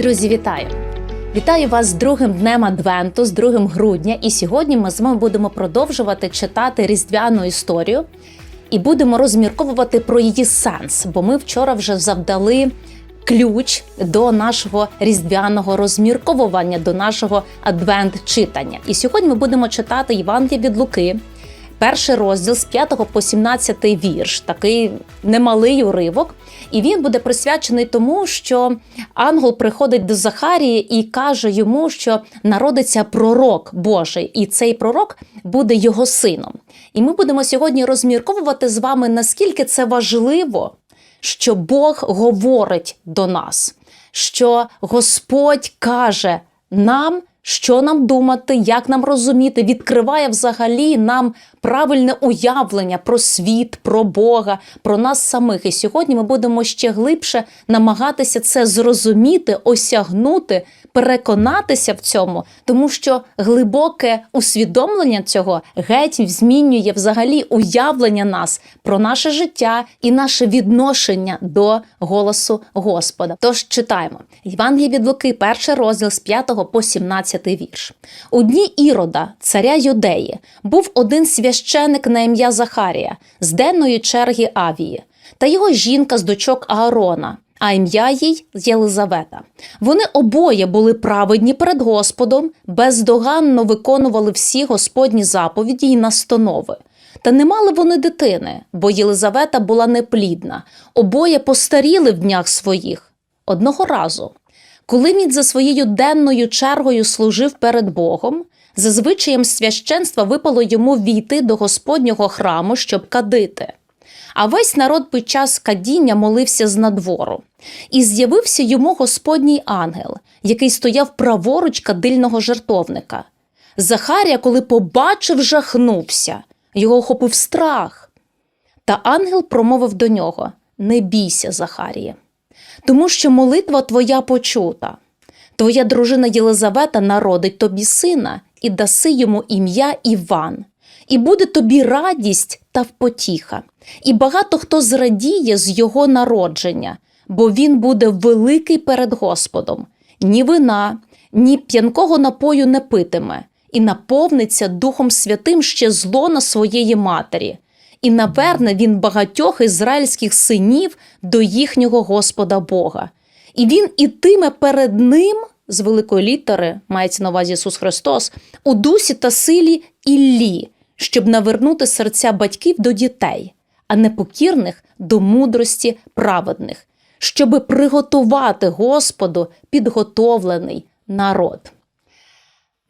Друзі, вітаю! Вітаю вас з другим днем Адвенту, з 2 грудня. І сьогодні ми з вами будемо продовжувати читати різдвяну історію і будемо розмірковувати про її сенс, бо ми вчора вже завдали ключ до нашого різдвяного розмірковування, до нашого адвент-читання. І сьогодні ми будемо читати Євангелія від Луки. Перший розділ з 5 по 17 вірш, такий немалий уривок, і він буде присвячений тому, що ангел приходить до Захарії і каже йому, що народиться пророк Божий, і цей пророк буде його сином. І ми будемо сьогодні розмірковувати з вами, наскільки це важливо, що Бог говорить до нас, що Господь каже нам. Що нам думати, як нам розуміти, відкриває взагалі нам правильне уявлення про світ, про Бога, про нас самих. І сьогодні ми будемо ще глибше намагатися це зрозуміти, осягнути, переконатися в цьому, тому що глибоке усвідомлення цього геть змінює взагалі уявлення нас про наше життя і наше відношення до голосу Господа. Тож читаємо Євангеліє від Луки, перший розділ з 5 по 17 вірш. У дні Ірода, царя Юдеї, був один священик на ім'я Захарія з денної черги Авії, та його жінка з дочок Аарона а ім'я їй Єлизавета. Вони обоє були праведні перед Господом, бездоганно виконували всі Господні заповіді й настанови. Та не мали вони дитини, бо Єлизавета була неплідна, обоє постаріли в днях своїх. Одного разу, коли він за своєю денною чергою служив перед Богом, за звичаєм священства випало йому війти до Господнього храму, щоб кадити. А весь народ під час кадіння молився з надвору. І з'явився йому Господній ангел, який стояв праворуч кадильного жертовника. Захарія, коли побачив, жахнувся, його охопив страх. Та ангел промовив до нього: Не бійся, Захаріє, тому що молитва твоя почута. Твоя дружина Єлизавета народить тобі сина і даси йому ім'я Іван. І буде тобі радість та впотіха, і багато хто зрадіє з його народження, бо він буде великий перед Господом, ні вина, ні п'янкого напою не питиме, і наповниться Духом Святим ще зло на своєї матері, і наверне він багатьох ізраїльських синів до їхнього Господа Бога. І він ітиме перед ним. З великої літери мається на увазі Ісус Христос у дусі та силі Іллі, щоб навернути серця батьків до дітей, а непокірних до мудрості праведних, щоби приготувати Господу підготовлений народ.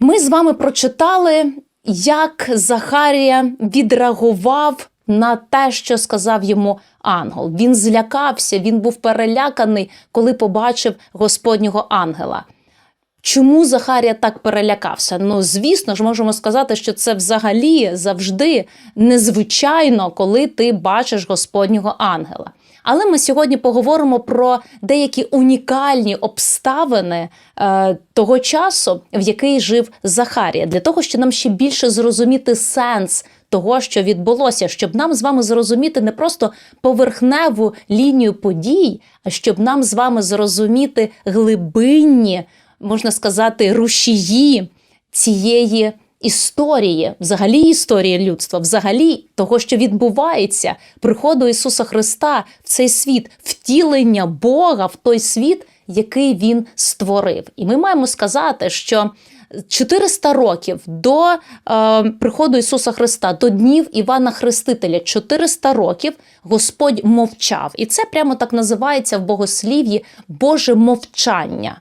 Ми з вами прочитали, як Захарія відреагував на те, що сказав йому ангел. Він злякався, він був переляканий, коли побачив Господнього ангела. Чому Захарія так перелякався? Ну, звісно ж, можемо сказати, що це взагалі завжди незвичайно, коли ти бачиш Господнього ангела. Але ми сьогодні поговоримо про деякі унікальні обставини е, того часу, в який жив Захарія, для того, щоб нам ще більше зрозуміти сенс того, що відбулося, щоб нам з вами зрозуміти не просто поверхневу лінію подій, а щоб нам з вами зрозуміти глибинні можна сказати, рушії цієї історії, взагалі історії людства, взагалі того, що відбувається, приходу Ісуса Христа в цей світ, втілення Бога в той світ, який Він створив. І ми маємо сказати, що 400 років до е, приходу Ісуса Христа, до днів Івана Хрестителя, 400 років Господь мовчав. І це прямо так називається в богослів'ї Боже мовчання.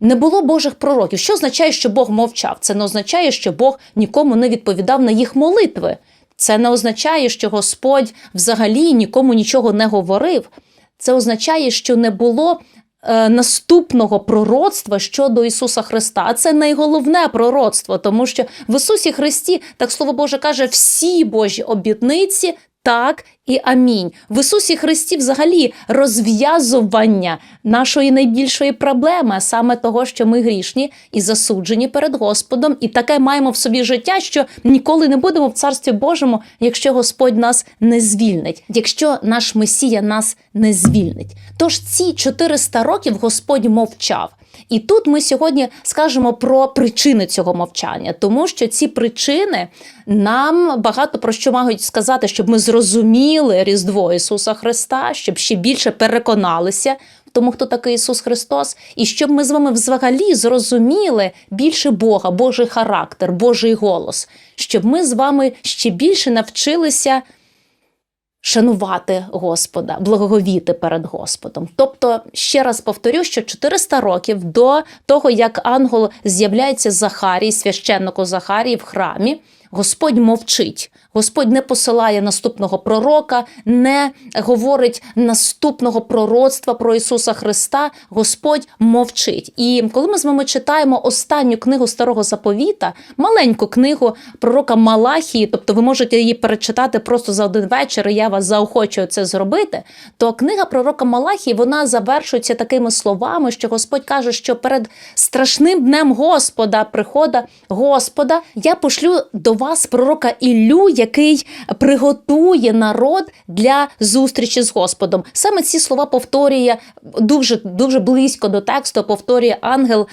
Не було Божих пророків. Що означає, що Бог мовчав? Це не означає, що Бог нікому не відповідав на їх молитви. Це не означає, що Господь взагалі нікому нічого не говорив. Це означає, що не було наступного пророцтва щодо Ісуса Христа. Це найголовне пророцтво, тому що в Ісусі Христі, так слово Боже каже, всі Божі обітниці так і амінь. В Ісусі Христі взагалі розв'язування нашої найбільшої проблеми, саме того, що ми грішні і засуджені перед Господом, і таке маємо в собі життя, що ніколи не будемо в Царстві Божому, якщо Господь нас не звільнить, якщо наш Месія нас не звільнить. Тож ці 400 років Господь мовчав. І тут ми сьогодні скажемо про причини цього мовчання, тому що ці причини нам багато про що можуть сказати, щоб ми зрозуміли Різдво Ісуса Христа, щоб ще більше переконалися в тому, хто такий Ісус Христос, і щоб ми з вами взагалі зрозуміли більше Бога, Божий характер, Божий голос, щоб ми з вами ще більше навчилися шанувати Господа, благоговіти перед Господом. Тобто, ще раз повторю, що 400 років до того, як ангел з'являється Захарій, священнику Захарії в храмі, Господь мовчить. Господь не посилає наступного пророка, не говорить наступного пророцтва про Ісуса Христа. Господь мовчить. І коли ми з вами читаємо останню книгу Старого Заповіта, маленьку книгу пророка Малахії, тобто ви можете її перечитати просто за один вечір, і я вас заохочую це зробити. То книга пророка Малахії вона завершується такими словами, що Господь каже, що перед страшним днем Господа, прихода Господа, я пошлю до вас пророка Іллю, який приготує народ для зустрічі з Господом. Саме ці слова повторює дуже дуже близько до тексту, повторює ангел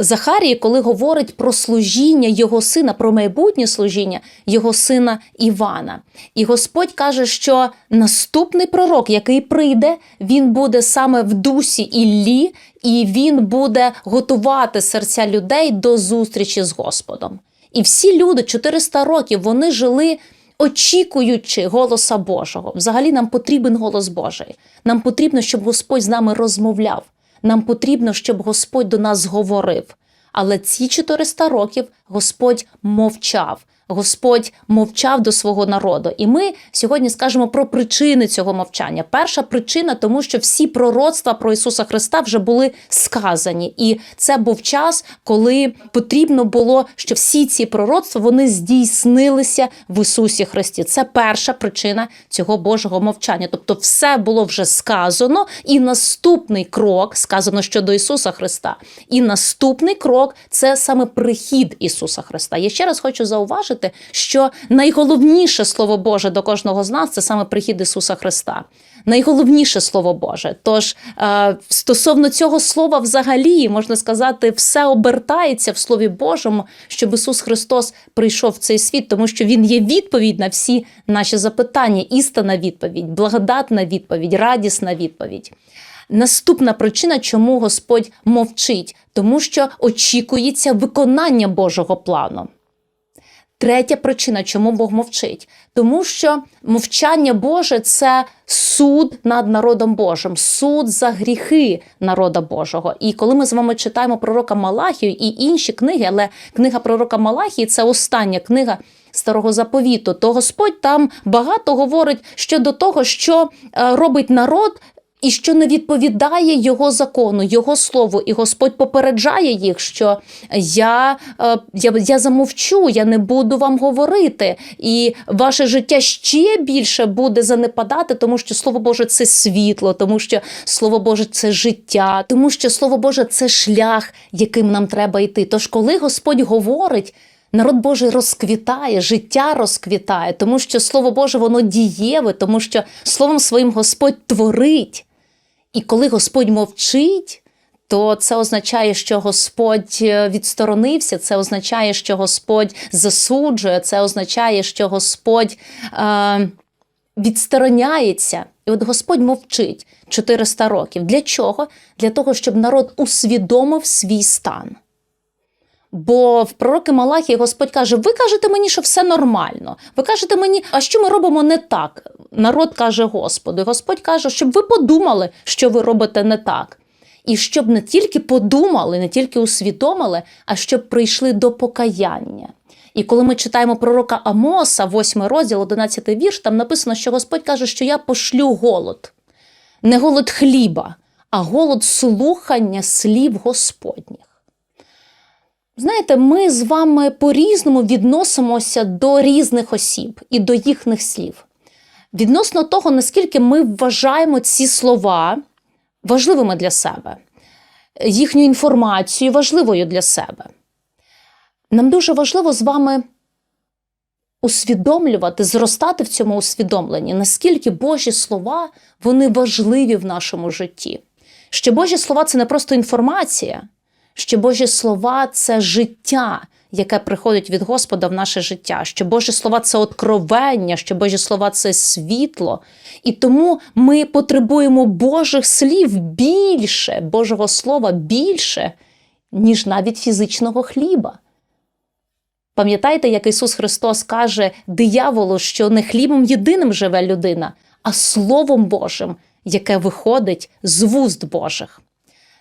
Захарії, коли говорить про служіння його сина, про майбутнє служіння його сина Івана. І Господь каже, що наступний пророк, який прийде, він буде саме в дусі Іллі, і він буде готувати серця людей до зустрічі з Господом. І всі люди 400 років вони жили. Очікуючи голоса Божого, взагалі нам потрібен голос Божий. Нам потрібно, щоб Господь з нами розмовляв. Нам потрібно, щоб Господь до нас говорив. Але ці 400 років Господь мовчав. Господь мовчав до свого народу. І ми сьогодні скажемо про причини цього мовчання. Перша причина, тому що всі пророцтва про Ісуса Христа вже були сказані. І це був час, коли потрібно було, що всі ці пророцтва вони здійснилися в Ісусі Христі. Це перша причина цього Божого мовчання. Тобто, все було вже сказано, і наступний крок сказано щодо Ісуса Христа. І наступний крок це саме прихід Ісуса Христа. Я ще раз хочу зауважити що найголовніше слово Боже до кожного з нас це саме прихід Ісуса Христа. Найголовніше слово Боже. Тож е, стосовно цього слова, взагалі можна сказати, все обертається в Слові Божому, щоб Ісус Христос прийшов в цей світ, тому що Він є відповідь на всі наші запитання, істинна відповідь, благодатна відповідь, радісна відповідь. Наступна причина, чому Господь мовчить, тому що очікується виконання Божого плану. Третя причина, чому Бог мовчить, тому що мовчання Боже це суд над народом Божим, суд за гріхи народа Божого. І коли ми з вами читаємо пророка Малахію і інші книги, але книга пророка Малахії це остання книга. Старого заповіту, то Господь там багато говорить щодо того, що е, робить народ і що не відповідає його закону, його слову, і Господь попереджає їх, що я, е, я, я замовчу, я не буду вам говорити, і ваше життя ще більше буде занепадати, тому що слово Боже це світло, тому що слово Боже це життя, тому що слово Боже це шлях, яким нам треба йти. Тож, коли Господь говорить. Народ Божий розквітає, життя розквітає, тому що Слово Боже, воно дієве, тому що Словом своїм Господь творить. І коли Господь мовчить, то це означає, що Господь е, відсторонився, це означає, що Господь засуджує, це означає, що Господь е, відстороняється. І от Господь мовчить 400 років. Для чого? Для того, щоб народ усвідомив свій стан. Бо в пророки Малахії Господь каже: ви кажете мені, що все нормально. Ви кажете мені, а що ми робимо не так? Народ каже Господу. І Господь каже, щоб ви подумали, що ви робите не так. І щоб не тільки подумали, не тільки усвідомили, а щоб прийшли до покаяння. І коли ми читаємо пророка Амоса, 8 розділ, 11 вірш, там написано, що Господь каже, що я пошлю голод, не голод хліба, а голод слухання слів Господніх. Знаєте, ми з вами по-різному відносимося до різних осіб і до їхніх слів. Відносно того, наскільки ми вважаємо ці слова важливими для себе, їхню інформацію важливою для себе. Нам дуже важливо з вами усвідомлювати, зростати в цьому усвідомленні, наскільки Божі слова вони важливі в нашому житті. Що Божі слова це не просто інформація, що Божі слова це життя, яке приходить від Господа в наше життя, що Божі слова це откровення, що Божі слова це світло. І тому ми потребуємо Божих слів більше, Божого Слова більше, ніж навіть фізичного хліба. Пам'ятаєте, як Ісус Христос каже дияволу, що не хлібом єдиним живе людина, а Словом Божим, яке виходить з вуст Божих.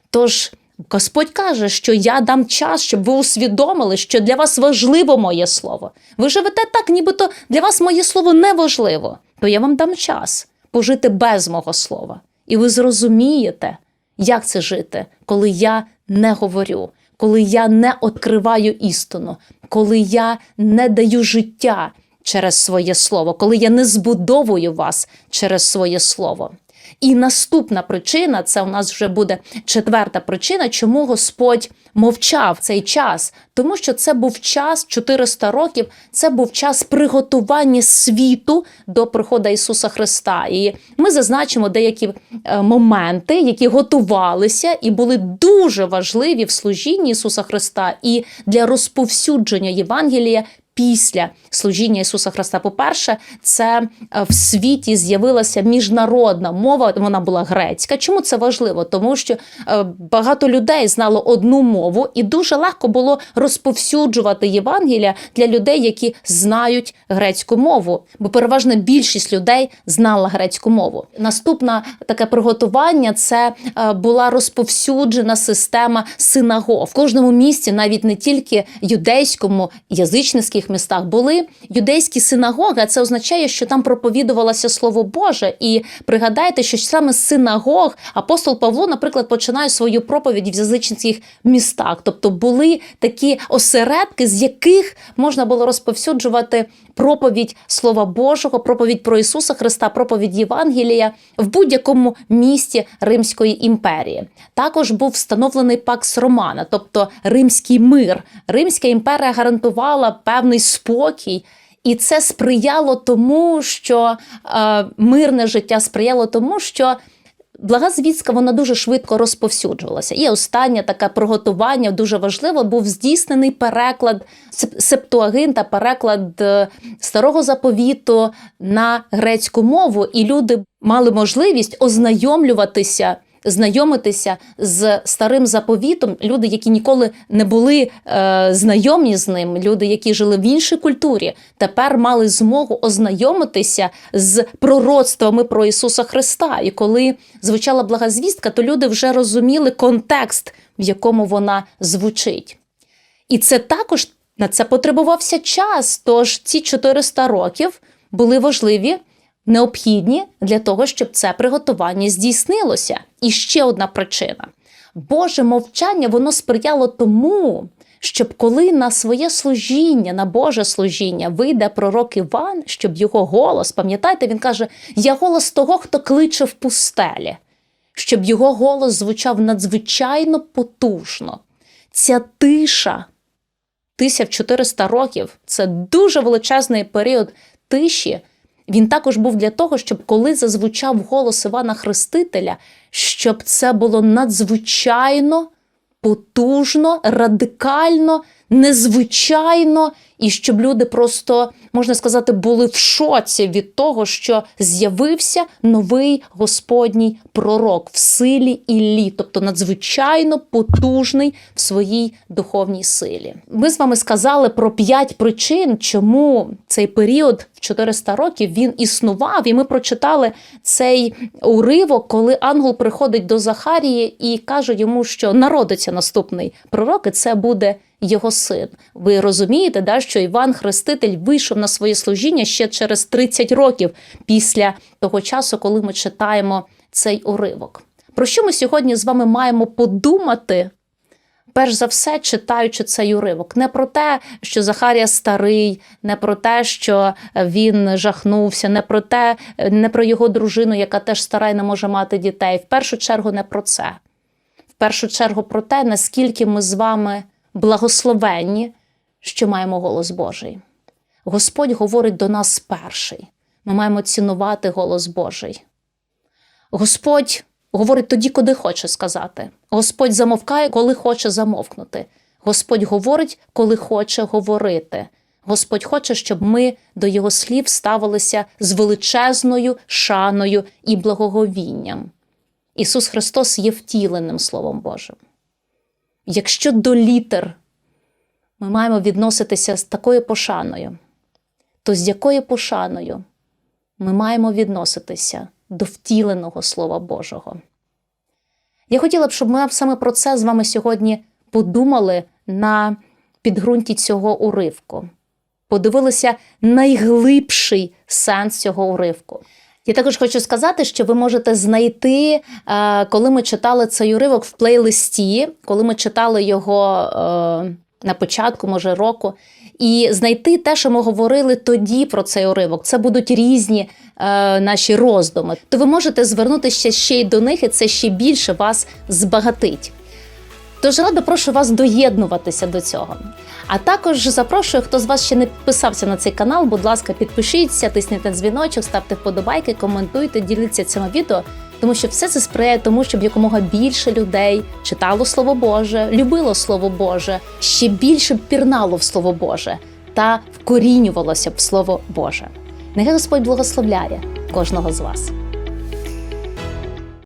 Тож Господь каже, що я дам час, щоб ви усвідомили, що для вас важливо моє слово. Ви живете так, нібито для вас моє слово не важливо, то я вам дам час пожити без мого слова. І ви зрозумієте, як це жити, коли я не говорю, коли я не відкриваю істину, коли я не даю життя через своє слово, коли я не збудовую вас через своє слово. І наступна причина це у нас вже буде четверта причина, чому Господь мовчав цей час, тому що це був час 400 років. Це був час приготування світу до приходу Ісуса Христа. І ми зазначимо деякі е, моменти, які готувалися і були дуже важливі в служінні Ісуса Христа і для розповсюдження Євангелія після служіння Ісуса Христа. По-перше, це е, в світі з'явилася міжнародна мова, вона була грецька. Чому це важливо? Тому що е, багато людей знало одну мову, і дуже легко було розповсюджувати Євангелія для людей, які знають грецьку мову, бо переважна більшість людей знала грецьку мову. Наступне таке приготування це е, була розповсюджена система синагог в кожному місті, навіть не тільки юдейському, язичницьких містах були юдейські синагоги. а Це означає, що там проповідувалося слово Боже. І пригадайте, що саме синагог апостол Павло, наприклад, починає свою проповідь в язичницьких містах. Тобто були такі осередки, з яких можна було розповсюджувати проповідь Слова Божого, проповідь про Ісуса Христа, проповідь Євангелія в будь-якому місті Римської імперії. Також був встановлений Пакс Романа, тобто римський мир. Римська імперія гарантувала певний спокій. І це сприяло тому, що е, мирне життя сприяло тому, що блага звістка вона дуже швидко розповсюджувалася. І останнє таке приготування дуже важливо був здійснений переклад септуагинта, переклад е, старого заповіту на грецьку мову, і люди мали можливість ознайомлюватися знайомитися з старим заповітом. Люди, які ніколи не були е, знайомі з ним, люди, які жили в іншій культурі, тепер мали змогу ознайомитися з пророцтвами про Ісуса Христа. І коли звучала благозвістка, то люди вже розуміли контекст, в якому вона звучить. І це також на це потребувався час. Тож ці 400 років були важливі необхідні для того, щоб це приготування здійснилося. І ще одна причина: Боже мовчання воно сприяло тому, щоб коли на своє служіння, на Боже служіння вийде пророк Іван, щоб його голос, пам'ятаєте, він каже: Я голос того, хто кличе в пустелі, щоб його голос звучав надзвичайно потужно. Ця тиша. 1400 років це дуже величезний період тиші, він також був для того, щоб коли зазвучав голос Івана Хрестителя, щоб це було надзвичайно потужно, радикально, незвичайно і щоб люди просто можна сказати були в шоці від того, що з'явився новий Господній пророк в силі Іллі, тобто надзвичайно потужний в своїй духовній силі. Ми з вами сказали про п'ять причин, чому цей період в 400 років він існував, і ми прочитали цей уривок, коли ангел приходить до Захарії і каже йому, що народиться наступний пророк, і це буде його син. Ви розумієте, да, що Іван Хреститель вийшов на своє служіння ще через 30 років після того часу, коли ми читаємо цей уривок. Про що ми сьогодні з вами маємо подумати? Перш за все, читаючи цей уривок, не про те, що Захарія старий, не про те, що він жахнувся, не про те, не про його дружину, яка теж стара і не може мати дітей. В першу чергу, не про це. В першу чергу про те, наскільки ми з вами благословенні, що маємо голос Божий. Господь говорить до нас перший. Ми маємо цінувати голос Божий. Господь говорить тоді, куди хоче сказати. Господь замовкає, коли хоче замовкнути. Господь говорить, коли хоче говорити. Господь хоче, щоб ми до Його слів ставилися з величезною шаною і благоговінням. Ісус Христос є втіленим Словом Божим. Якщо до літер ми маємо відноситися з такою пошаною, то з якою пошаною ми маємо відноситися до втіленого Слова Божого? Я хотіла б, щоб ми саме про це з вами сьогодні подумали на підґрунті цього уривку, подивилися найглибший сенс цього уривку. Я також хочу сказати, що ви можете знайти, е, коли ми читали цей уривок в плейлисті, коли ми читали його е, на початку, може, року, і знайти те, що ми говорили тоді про цей уривок. Це будуть різні е, наші роздуми. То ви можете звернутися ще й до них, і це ще більше вас збагатить. Тож рада прошу вас доєднуватися до цього. А також запрошую, хто з вас ще не підписався на цей канал, будь ласка, підпишіться, тисніть на дзвіночок, ставте вподобайки, коментуйте, діліться цим відео, тому що все це сприяє тому, щоб якомога більше людей читало Слово Боже, любило Слово Боже, ще більше пірнало в Слово Боже та вкорінювалося в Слово Боже. Нехай Господь благословляє кожного з вас.